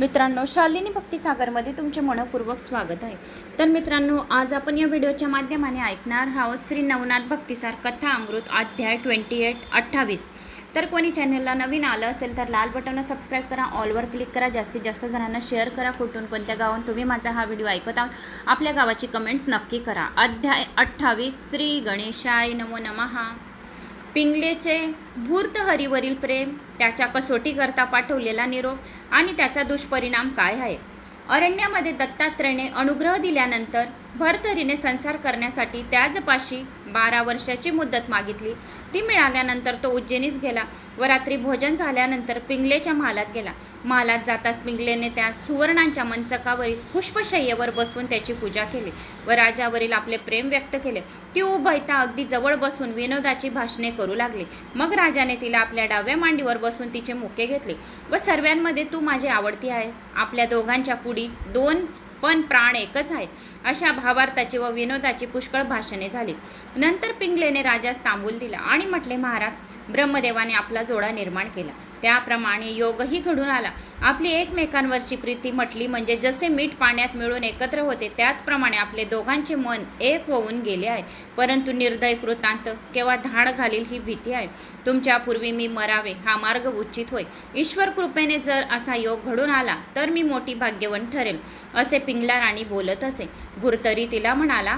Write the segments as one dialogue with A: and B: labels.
A: मित्रांनो शालिनी भक्तिसागरमध्ये तुमचे मनपूर्वक स्वागत आहे. तर मित्रांनो आज आपण या व्हिडिओच्या माध्यमाने ऐकणार आहोत श्री नवनाथ भक्तिसार कथा अमृत अध्याय ट्वेंटी एट अठ्ठावीस. तर कोणी चॅनलला नवीन आलं असेल तर लाल बटनला सबस्क्राईब करा ऑलवर क्लिक करा जास्तीत जास्त जणांना शेअर करा कुठून कोणत्या गावात तुम्ही माझा हा व्हिडिओ ऐकत आहात आपल्या गावाची कमेंट्स नक्की करा. अध्याय अठ्ठावीस श्री गणेशाय नमो नमहा पिंगलेचे भूर्त हरीवरील प्रेम त्याच्या कसोटीकरता पाठवलेला निरोप आणि त्याचा दुष्परिणाम काय आहे? अरण्यामध्ये दत्तात्रयने अनुग्रह दिल्यानंतर भरतरीने संसार करण्यासाठी त्याचपाशी बारा वर्षाची मुदत मागितली. ती मिळाल्यानंतर तो उज्जैनीस गेला व रात्री भोजन झाल्यानंतर पिंगलेच्या महालात गेला. महालात जाताच पिंगलेने त्या सुवर्णांच्या मंचकावरील पुष्पशय्येवर बसवून त्याची पूजा केली व राजावरील आपले प्रेम व्यक्त केले. ती उभयता अगदी जवळ बसून विनोदाची भाषणे करू लागली. मग राजाने तिला आपल्या डाव्या मांडीवर बसून तिचे मुके घेतले व सर्वांमध्ये तू माझी आवडती आहेस. आपल्या दोघांच्या पुढी दोन पण प्राण एकच आहे. अशा भावार्थाची व विनोदाची पुष्कळ भाषणे झाली. नंतर पिंगलेने राजास तांबूल दिला आणि म्हटले महाराज ब्रह्मदेवाने आपला जोडा निर्माण केला. त्याप्रमाणे योगही घडून आला. आपली एकमेकांवरची प्रीती म्हटली म्हणजे जसे मीठ पाण्यात मिळून एकत्र होते त्याचप्रमाणे आपले दोघांचे मन एक होऊन गेले आहे. परंतु निर्दय कृतांत केव्हा धाड घालील ही भीती आहे. तुमच्यापूर्वी मी मरावे हा मार्ग उचित होय. ईश्वर कृपेने जर असा योग घडून आला तर मी मोठी भाग्यवान ठरेल असे पिंगला राणी बोलत असे. भुरतरी तिला म्हणाला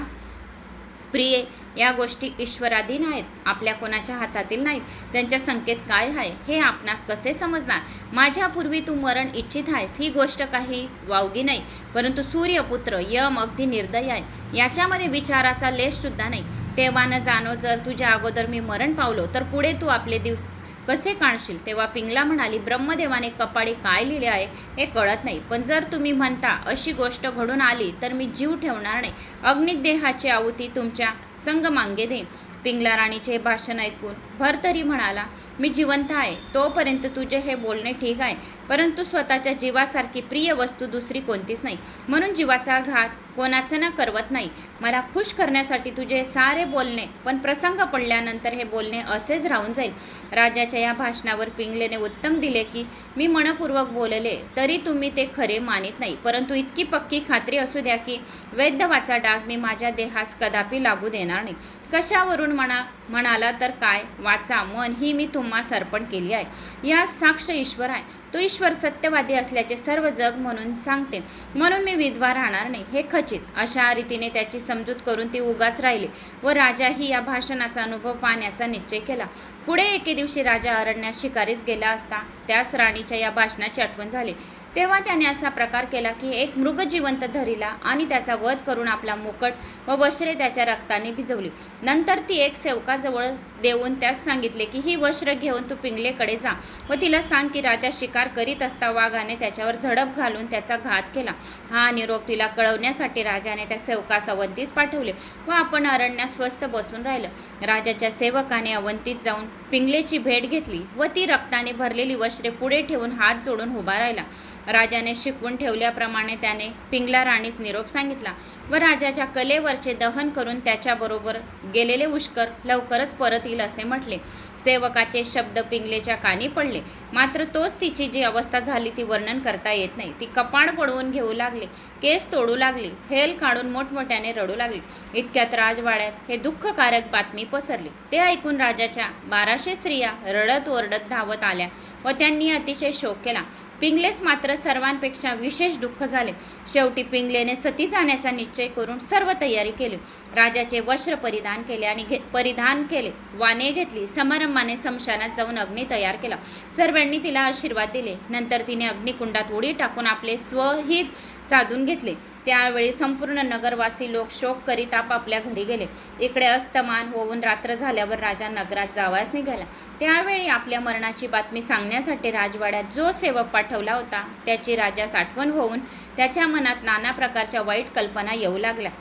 A: प्रिये या गोष्टी ईश्वराधीन आहेत. आपल्या कोणाच्या हातातील नाहीत. त्यांच्या संकेत काय आहे हे आपणास कसे समजणार? माझ्यापूर्वी तू मरण इच्छित आहेस ही गोष्ट काही वावगी नाही. परंतु सूर्यपुत्र यम अगदी निर्दय आहे. याच्यामध्ये विचाराचा लेशसुद्धा नाही. तेव्हा न जाणो जर तुझ्या अगोदर मी मरण पावलो तर पुढे तू आपले दिवस कसे काढशील? तेव्हा पिंगला म्हणाली ब्रह्मदेवाने कपाळी काय लिहिले आहे हे कळत नाही. पण जर तुम्ही म्हणता अशी गोष्ट घडून आली तर मी जीव ठेवणार नाही. अग्निदेहाची आहुती तुमच्या संगमांगे दे. पिंगला राणीचे भाषण ऐकून भरतरी म्हणाला मी जिवंत आहे तोपर्यंत तुझे हे बोलणे ठीक आहे. परंतु स्वतःच्या जीवासारखी प्रिय वस्तू दुसरी कोणतीच नाही. म्हणून जीवाचा घात कोणाचं न करवत नाही. मला खुश करण्यासाठी तुझे सारे बोलणे पण प्रसंग पडल्यानंतर हे बोलणे असेच राहून जाईल. राजाच्या या भाषणावर पिंगलेने उत्तम दिले की मी मनपूर्वक बोलले तरी तुम्ही ते खरे मानित नाही. परंतु इतकी पक्की खात्री असू द्या की वैद्यवाचा डाग मी माझ्या देहास कदापि लागू देणार नाही. कशावरून म्हणा म्हणाला तर काय? वाचा मन ही मी तुम्हा अर्पण केली आहे. या साक्ष ईश्वर आहे. तो ईश्वर सत्यवादी असल्याचे सर्व जग म्हणून सांगते. म्हणून मी विधवा राहणार नाही हे खचित. अशा रीतीने त्याची समजूत करून ती उगाच राहिली व राजाही या भाषणाचा अनुभव पाहण्याचा निश्चय केला. पुढे एके दिवशी राजा अरण्यात शिकारीस गेला असता त्यास राणीच्या या भाषणाची आठवण झाली. तेव्हा त्याने असा प्रकार केला की एक मृग जिवंत धरिला आणि त्याचा वध करून आपला मुकट व वस्त्रे त्याच्या रक्ताने भिजवली. नंतर ती एक सेवकाजवळ देऊन त्यास सांगितले की ही वस्त्र घेऊन तू पिंगलेकडे जा. व तिला सांग की राजा शिकार करीत असता वाघाने त्याच्यावर झडप घालून त्याचा घात केला. हा निरोप तिला कळवण्यासाठी राजाने त्या सेवकास अवंतीस पाठवले व आपण अरण्यात स्वस्त बसून राहिलं. राजाच्या सेवकाने अवंतीत जाऊन पिंगलेची भेट घेतली व ती रक्ताने भरलेली वस्त्रे पुढे ठेवून हात जोडून उभा राहिला. राजाने शिकवून ठेवल्याप्रमाणे त्याने पिंगला राणीस निरोप सांगितला. व राजाच्या कलेवरचे दहन करून त्याच्याबरोबर गेलेले उष्कर लवकरच परत येईल असे म्हटले. सेवकाचे शब्द पिंगलेच्या कानी पडले. मात्र तोच तिची जी अवस्था झाली ती वर्णन करता येत नाही. ती कपाळ पडवून घेऊ लागली. केस तोडू लागली. हेल काढून मोठमोठ्याने रडू लागली. इतक्यात राजवाड्यात हे दुःखकारक बातमी पसरली. ते ऐकून राजाच्या बाराशे स्त्रिया रडत ओरडत धावत आल्या व त्यांनी अतिशय शोक केला. पिंगलेस मात्र सर्वांपेक्षा विशेष दुःख झाले. शेवटी पिंगलेने सती जाण्याचा निश्चय करून सर्व तयारी केली. राजाचे वस्त्र परिधान केले आणि घे परिधान केले. वाने घेतली. समारंभाने समशानात जाऊन अग्नी तयार केला. सर्वांनी तिला आशीर्वाद दिले. नंतर तिने अग्निकुंडात उडी टाकून आपले स्वहित साधून घेतले. त्यावेळी संपूर्ण नगरवासी लोक शोक करीत आपापल्या घरी गेले. इकडे अस्तमान होऊन रात्र झाल्यावर राजा नगरात जावास निघाला. त्यावेळी आपल्या मरणाची बातमी सांगण्यासाठी राजवाड्यात जो सेवक पाठवला होता. त्याची राजास आठवण होऊन त्याच्या मनात नाना प्रकारच्या वाईट कल्पना येऊ लागल्या.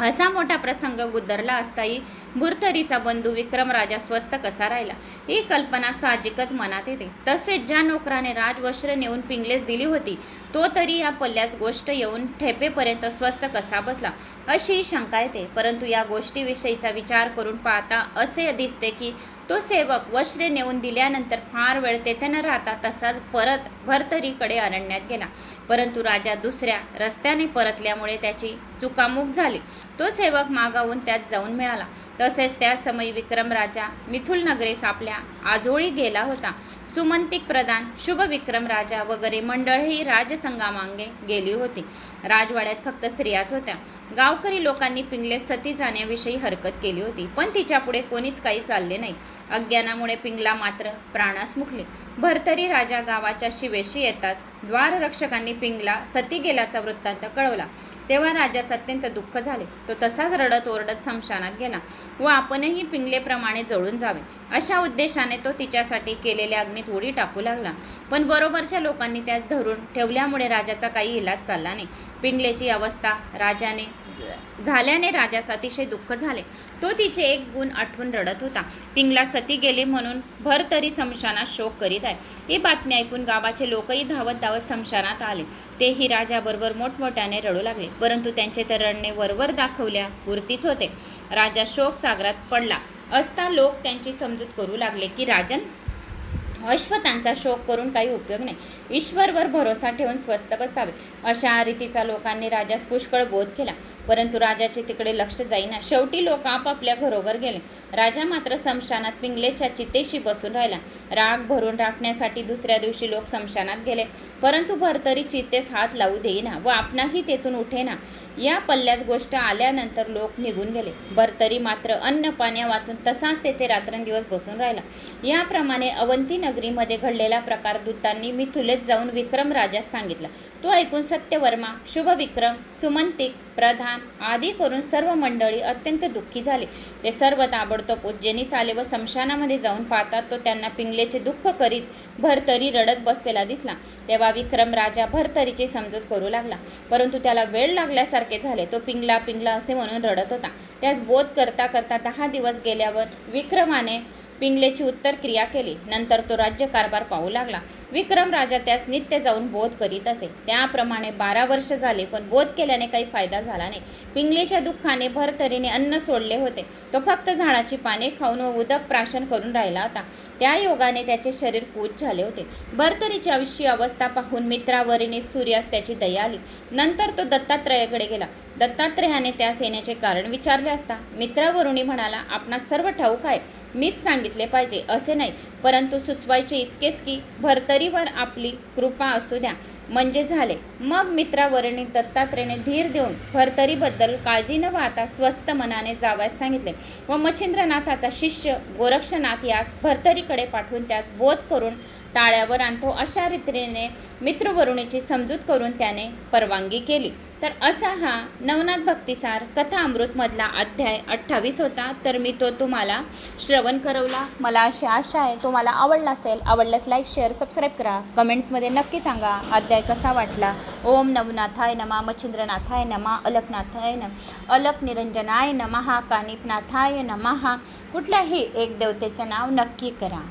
A: असा मोठा प्रसंग गुदरला असताही भुरथरीचा बंधू विक्रम राजा स्वस्त कसा राहिला? ही कल्पना साहजिकच मनात येते. तसेच ज्या नोकराने राजवस्त्र नेऊन पिंगलेस दिली होती तो तरी या पल्ल्यास गोष्ट येऊन ठेपेपर्यंत स्वस्त कसा बसला? अशी शंका येते. परंतु या गोष्टीविषयीचा विचार करून पाहता असे दिसते की तो सेवक वस्त्रे नेऊन दिल्यानंतर फार वेळ तेथे न राहता तसाच परत भरतरीकडे अरण्यात गेला. परंतु राजा दुसऱ्या रस्त्याने परतल्यामुळे त्याची चुकामुक झाली. तो सेवक मागावून त्यात जाऊन मिळाला. तसेच त्या समयी विक्रम राजा मिथुल नगरेस आपल्या आजोळी गेला होता. सुमंतिक प्रधान शुभविक्रम राजा वगैरे मंडळही राजसंघामागे गेली होती. राजवाड्यात फक्त स्त्रियाच होत्या. गावकरी लोकांनी पिंगले सती जाण्याविषयी हरकत केली होती पण तिच्या पुढे कोणीच काही चालले नाही. अज्ञानामुळे पिंगला मात्र प्राणास मुकले. भरतरी राजा गावाच्या शिवेशी येताच द्वाररक्षकांनी पिंगला सती गेल्याचा वृत्तांत कळवला. तेव्हा राजास अत्यंत दुःख झाले. तो तसाच रडत ओरडत स्मशानात गेला व आपणही पिंगलेप्रमाणे जळून जावे. अशा उद्देशाने तो तिच्यासाठी केलेल्या अग्नीत उडी टाकू लागला. पण बरोबरच्या लोकांनी त्यास धरून ठेवल्यामुळे राजाचा काही इलाज चालला नाही. पिंगलेची अवस्था. राजाने झाल्याने राजास अतिशय दुःख झाले. तो तिचे एक गुण आठवून रडत होता. पिंगला सती गेली म्हणून भर तरी समशानात शोक करीत आहे. ही बातमी ऐकून गावाचे लोकही धावत धावत समशानात आले. तेही राजाबरोबर मोठमोठ्याने रडू लागले. परंतु त्यांचे तर रडणे वरवर दाखवल्या पुरतीच होते. राजा शोक सागरात पडला. असता लोक त्यांची समजूत करू लागले की राजन अश्वतांचा शोक करून काही उपयोग नाही. ईश्वरवर भरोसा ठेवून स्वस्थ बसावे. अशा रीतीचा लोकांनी राजास पुष्कळ बोध केला. परंतु राजाचे तिकडे लक्ष जाईना. शेवटी लोक आपापल्या घरोघर गेले. राजा मात्र समशानात पिंगलेच्या चितेशी बसून राहिला. राग भरून राखण्यासाठी दुसऱ्या दिवशी लोक समशानात गेले. परंतु भरतरी चितेस हात लावू देईना व आपणाही तेथून उठेना. या पल्ल्याच गोष्ट आल्यानंतर लोक निघून गेले. भरतरी मात्र अन्न पाण्या वाचून तसाच तेथे रात्रंदिवस बसून राहिला. याप्रमाणे अवंती नगरीमध्ये घडलेला प्रकार दूतांनी मिथुलेत जाऊन विक्रम राजास सांगितला. तो ऐकून सत्यवर्मा शुभविक्रम सुमंतिक प्रधान आदी करून सर्व मंडळी अत्यंत दुःखी झाले. ते सर्व ताबडतोब उज्जैनीस आले व स्मशानामध्ये जाऊन पाहतात तो त्यांना पिंगलेचे दुःख करीत भरतरी रडत बसलेला दिसला. तेव्हा विक्रम राजा भरतरीची समजूत करू लागला. परंतु त्याला वेळ लागल्यासारखे झाले. तो पिंगला पिंगला असे म्हणून रडत होता. त्यास बोध करता करता दहा दिवस गेल्यावर विक्रमाने पिंगलेची उत्तर क्रिया केली. नंतर तो राज्यकारभार पाहू लागला. विक्रम राजा त्यास नित्य जाऊन बोध करीत असे. त्याप्रमाणे बारा वर्ष झाले पण बोध केल्याने काही फायदा झाला नाही. पिंगलेच्या दुःखाने भरतरीने अन्न सोडले होते. तो फक्त झाडाची पाने खाऊन व उदक प्राशन करून राहिला होता. त्या योगाने त्याचे शरीर कूच झाले होते. भरतरीची अवशी अवस्था पाहून मित्रावरीने सूर्यास त्याची दया आली. नंतर तो दत्तात्रयाकडे गेला. दत्तात्रयाने त्यास येण्याचे कारण विचारले असता मित्रावरुणी म्हणाला आपणास सर्व ठाऊक आहे. मीच सांगितले पाहिजे असे नाही. परंतु सुचवायचे इतकेच की भरतरीवर आपली कृपा असू द्या. म्हणजे झाले. मग मित्रावरणी दत्तात्रेयने धीर देऊन भरतरीबद्दल काळजी न वाहता स्वस्त मनाने जावयास सांगितले व मच्छिंद्रनाथाचा शिष्य गोरक्षनाथ यास भरतरीकडे पाठवून त्यास बोध करून टाळ्यावर आणतो. अशा रीतीने मित्रवरुणीची समजूत करून त्याने परवानगी केली. तर असा हा नवनाथ भक्तिसार कथा अमृतमधला अध्याय अठ्ठावीस होता. तर मी तो तुम्हाला श्रवण करवला. मला अशी आशा आहे तुम्हाला आवडला असेल आवडल्यास लाईक शेअर सबस्क्राईब करा. कमेंट्समध्ये नक्की सांगा. अध्याय कसा वाटला? ओम नवनाथाय नमा मच्छिंद्रनाथाय नमा अलकनाथाय नम अलक निरंजनाय नमहा कानिपनाथाय नमहा कुठल्याही एक देवतेचं नाव नक्की करा.